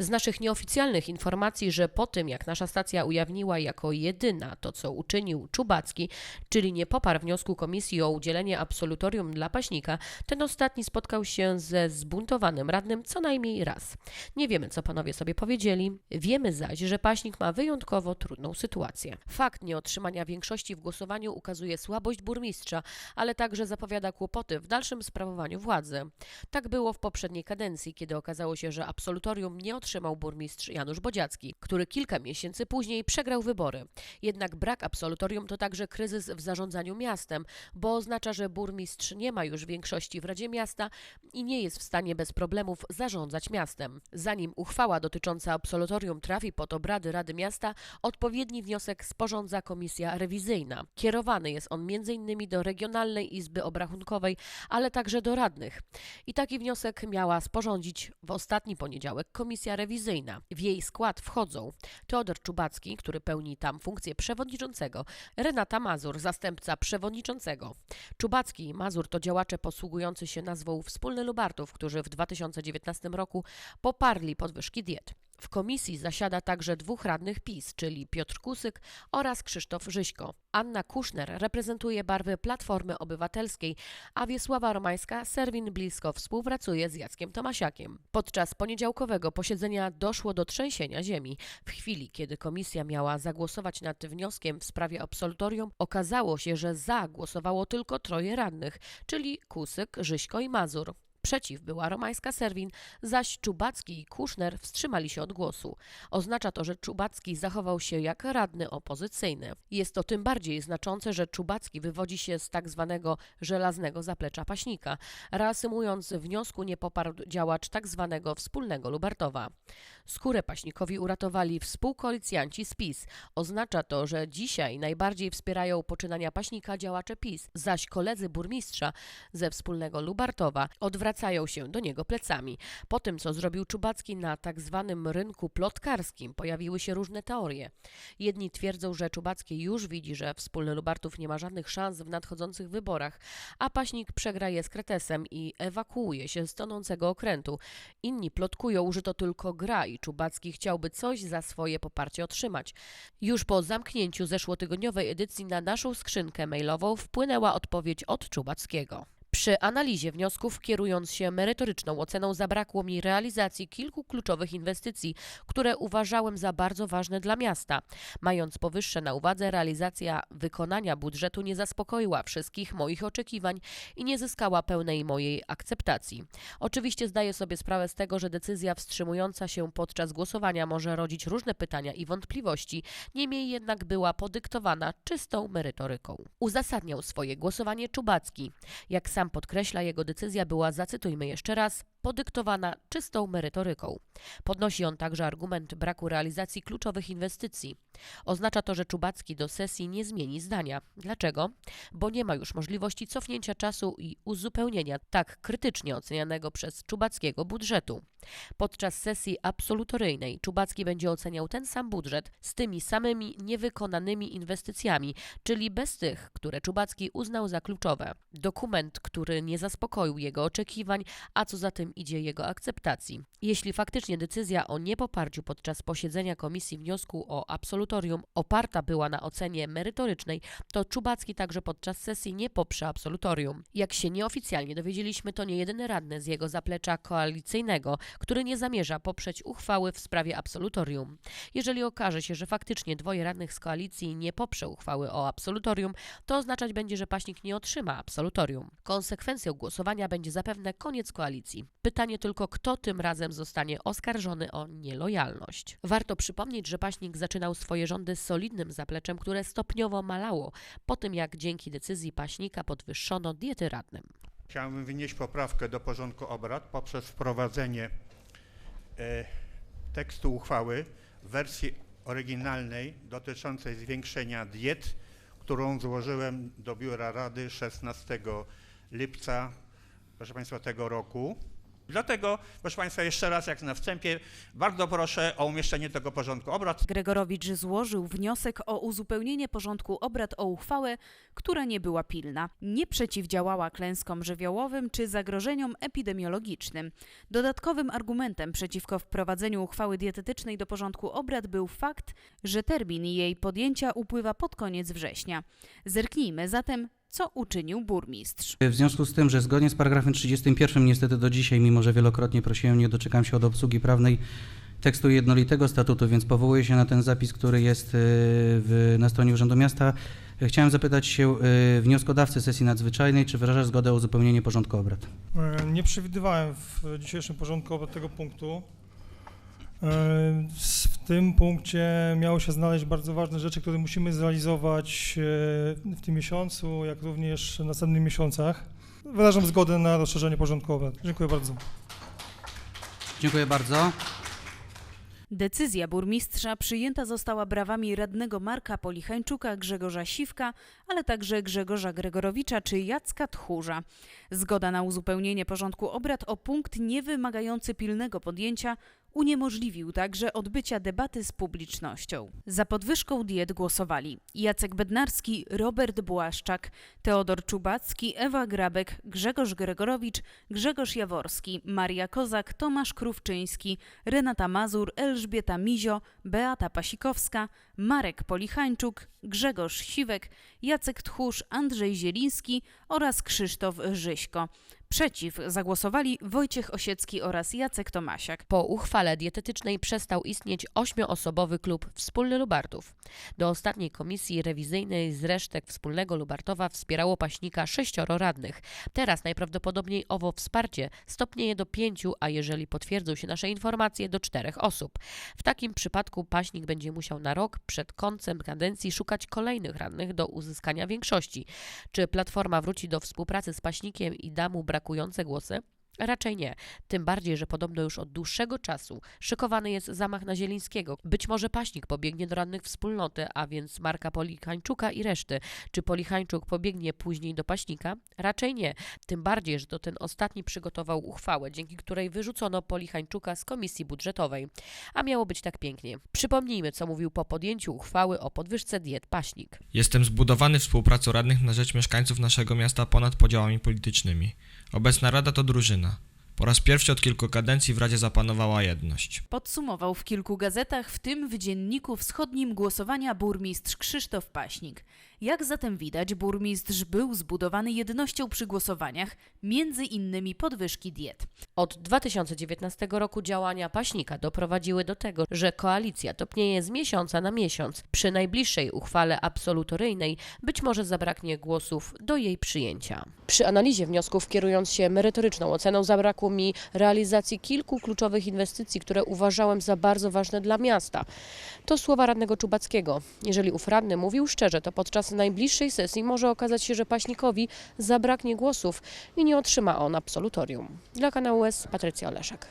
Z naszych nieoficjalnych informacji, że po tym jak nasza stacja ujawniła jako jedyna to, co uczynił Czubacki, czyli nie poparł wniosku komisji o udzielenie absolutorium dla paśnika, ten ostatni spotkał się ze zbuntowanym radnym co najmniej raz. Nie wiemy, co panowie sobie powiedzieli. Wiemy zaś, że paśnik ma wyjątkowo trudną sytuację. Fakt nieotrzymania większości w głosowaniu ukazuje słabość burmistrza, ale także zapowiada kłopoty w dalszym sprawowaniu władzy. Tak było w poprzedniej kadencji, kiedy okazało się, że absolutorium nie otrzymał burmistrz Janusz Bodziacki, który kilka miesięcy później przegrał wybory. Jednak brak absolutorium to także kryzys w zarządzaniu miastem, bo oznacza, że burmistrz nie ma już większości w Radzie Miasta i nie jest w stanie bez problemów zarządzać miastem. Zanim uchwała dotycząca absolutorium trafi pod obrady Rady Miasta, odpowiedni wniosek sporządza komisja rewizyjna. Kierowany jest on m.in. do Regionalnej Izby Obrachunkowej, ale także do radnych. I taki wniosek miała sporządzić w ostatni poniedziałek komisja rewizyjna. W jej skład wchodzą Teodor Czubacki, który pełni tam funkcję przewodniczącego, Renata Mazur, zastępca przewodniczącego. Czubacki i Mazur to działacze posługujący się nazwą Wspólny Lubartów, którzy w 2019 roku poparli podwyżki diet. W komisji zasiada także dwóch radnych PiS, czyli Piotr Kusyk oraz Krzysztof Żyśko. Anna Kuszner reprezentuje barwy Platformy Obywatelskiej, a Wiesława Romańska Serwin blisko współpracuje z Jackiem Tomasiakiem. Podczas poniedziałkowego posiedzenia doszło do trzęsienia ziemi. W chwili, kiedy komisja miała zagłosować nad wnioskiem w sprawie absolutorium, okazało się, że za głosowało tylko troje radnych, czyli Kusyk, Żyśko i Mazur. Przeciw była romańska Serwin, zaś Czubacki i Kuszner wstrzymali się od głosu. Oznacza to, że Czubacki zachował się jak radny opozycyjny. Jest to tym bardziej znaczące, że Czubacki wywodzi się z tak zwanego żelaznego zaplecza paśnika. Reasumując, wniosku nie poparł działacz tak zwanego wspólnego Lubartowa. Skórę paśnikowi uratowali współkoalicjanci z PiS. Oznacza to, że dzisiaj najbardziej wspierają poczynania paśnika działacze PiS, zaś koledzy burmistrza ze wspólnego Lubartowa odwracają odwracają się do niego plecami. Po tym, co zrobił Czubacki na tak zwanym rynku plotkarskim, pojawiły się różne teorie. Jedni twierdzą, że Czubacki już widzi, że wspólny Lubartów nie ma żadnych szans w nadchodzących wyborach, a Paśnik przegra je z Kretesem i ewakuuje się z tonącego okrętu. Inni plotkują, że to tylko gra i Czubacki chciałby coś za swoje poparcie otrzymać. Już po zamknięciu zeszłotygodniowej edycji na naszą skrzynkę mailową wpłynęła odpowiedź od Czubackiego. Przy analizie wniosków, kierując się merytoryczną oceną, zabrakło mi realizacji kilku kluczowych inwestycji, które uważałem za bardzo ważne dla miasta. Mając powyższe na uwadze, realizacja wykonania budżetu nie zaspokoiła wszystkich moich oczekiwań i nie zyskała pełnej mojej akceptacji. Oczywiście zdaję sobie sprawę z tego, że decyzja wstrzymująca się podczas głosowania może rodzić różne pytania i wątpliwości, niemniej jednak była podyktowana czystą merytoryką. Uzasadniał swoje głosowanie Czubacki. Jak sam podkreśla, jego decyzja była, zacytujmy jeszcze raz, podyktowana czystą merytoryką. Podnosi on także argument braku realizacji kluczowych inwestycji. Oznacza to, że Czubacki do sesji nie zmieni zdania. Dlaczego? Bo nie ma już możliwości cofnięcia czasu i uzupełnienia tak krytycznie ocenianego przez Czubackiego budżetu. Podczas sesji absolutoryjnej Czubacki będzie oceniał ten sam budżet z tymi samymi niewykonanymi inwestycjami, czyli bez tych, które Czubacki uznał za kluczowe. Dokument, który nie zaspokoił jego oczekiwań, a co za tym idzie jego akceptacji. Jeśli faktycznie decyzja o niepoparciu podczas posiedzenia komisji wniosku o absolutorium oparta była na ocenie merytorycznej, to Czubacki także podczas sesji nie poprze absolutorium. Jak się nieoficjalnie dowiedzieliśmy, to nie jedyny radny z jego zaplecza koalicyjnego, który nie zamierza poprzeć uchwały w sprawie absolutorium. Jeżeli okaże się, że faktycznie dwoje radnych z koalicji nie poprze uchwały o absolutorium, to oznaczać będzie, że paśnik nie otrzyma absolutorium. Konsekwencją głosowania będzie zapewne koniec koalicji. Pytanie tylko, kto tym razem zostanie oskarżony o nielojalność. Warto przypomnieć, że Paśnik zaczynał swoje rządy z solidnym zapleczem, które stopniowo malało po tym, jak dzięki decyzji Paśnika podwyższono diety radnym. Chciałbym wnieść poprawkę do porządku obrad poprzez wprowadzenie e, tekstu uchwały w wersji oryginalnej dotyczącej zwiększenia diet, którą złożyłem do Biura Rady 16 lipca, proszę Państwa, tego roku Dlatego, proszę Państwa, jeszcze raz, jak na wstępie, bardzo proszę o umieszczenie tego porządku obrad. Gregorowicz złożył wniosek o uzupełnienie porządku obrad o uchwałę, która nie była pilna, nie przeciwdziałała klęskom żywiołowym czy zagrożeniom epidemiologicznym. Dodatkowym argumentem przeciwko wprowadzeniu uchwały dietetycznej do porządku obrad był fakt, że termin jej podjęcia upływa pod koniec września. Zerknijmy zatem, co uczynił burmistrz. W związku z tym, że zgodnie z paragrafem 31 niestety do dzisiaj, mimo że wielokrotnie prosiłem, nie doczekam się od obsługi prawnej tekstu jednolitego statutu, więc powołuję się na ten zapis, który jest y, w, na stronie Urzędu Miasta. Chciałem zapytać się y, wnioskodawcy sesji nadzwyczajnej, czy wyraża zgodę o uzupełnienie porządku obrad? E, Nie przewidywałem w dzisiejszym porządku obrad tego punktu. E, W tym punkcie miały się znaleźć bardzo ważne rzeczy, które musimy zrealizować e, w tym miesiącu, jak również w następnych miesiącach. Wyrażam zgodę na rozszerzenie porządku obrad. Dziękuję bardzo. Dziękuję bardzo. Decyzja burmistrza przyjęta została brawami radnego Marka Polichańczuka, Grzegorza Siwka, ale także Grzegorza Gregorowicza czy Jacka Tchórza. Zgoda na uzupełnienie porządku obrad o punkt niewymagający pilnego podjęcia uniemożliwił także odbycia debaty z publicznością. Za podwyżką diet głosowali Jacek Bednarski, Robert Błaszczak, Teodor Czubacki, Ewa Grabek, Grzegorz Gregorowicz, Grzegorz Jaworski, Maria Kozak, Tomasz Krówczyński, Renata Mazur, Elżbieta Mizio, Beata Pasikowska, Marek Polichańczuk, Grzegorz Siwek, Jacek Tchórz, Andrzej Zieliński oraz Krzysztof Żyśko. Przeciw zagłosowali Wojciech Osiecki oraz Jacek Tomasiak. Po uchwale dietetycznej przestał istnieć ośmioosobowy klub Wspólny Lubardów. Do ostatniej komisji rewizyjnej z resztek Wspólnego Lubartowa wspierało paśnika sześcioro radnych. Teraz najprawdopodobniej owo wsparcie stopnieje do pięciu, a jeżeli potwierdzą się nasze informacje, do czterech osób. W takim przypadku paśnik będzie musiał na rok przed końcem kadencji szukać kolejnych radnych do uzyskania większości. Czy Platforma wróci do współpracy z paśnikiem i da mu brakujące głosy? Raczej nie. Tym bardziej, że podobno już od dłuższego czasu szykowany jest zamach na Zielińskiego. Być może paśnik pobiegnie do radnych wspólnoty, a więc Marka Polichańczuka i reszty. Czy Polichańczuk pobiegnie później do paśnika? Raczej nie. Tym bardziej, że to ten ostatni przygotował uchwałę, dzięki której wyrzucono Polichańczuka z komisji budżetowej. A miało być tak pięknie. Przypomnijmy, co mówił po podjęciu uchwały o podwyżce diet paśnik. Jestem zbudowany współpracą radnych na rzecz mieszkańców naszego miasta ponad podziałami politycznymi. Obecna rada to drużyna. Po raz pierwszy od kilku kadencji w Radzie zapanowała jedność. Podsumował w kilku gazetach, w tym w Dzienniku Wschodnim głosowania burmistrz Krzysztof Paśnik. Jak zatem widać, burmistrz był zbudowany jednością przy głosowaniach, między innymi podwyżki diet. Od 2019 roku działania paśnika doprowadziły do tego, że koalicja topnieje z miesiąca na miesiąc. Przy najbliższej uchwale absolutoryjnej być może zabraknie głosów do jej przyjęcia. Przy analizie wniosków, kierując się merytoryczną oceną, zabrakło mi realizacji kilku kluczowych inwestycji, które uważałem za bardzo ważne dla miasta. To słowa radnego Czubackiego. Jeżeli ów radny mówił szczerze, to podczas najbliższej sesji może okazać się, że paśnikowi zabraknie głosów i nie otrzyma on absolutorium. Dla kanału S Patrycja Oleszek.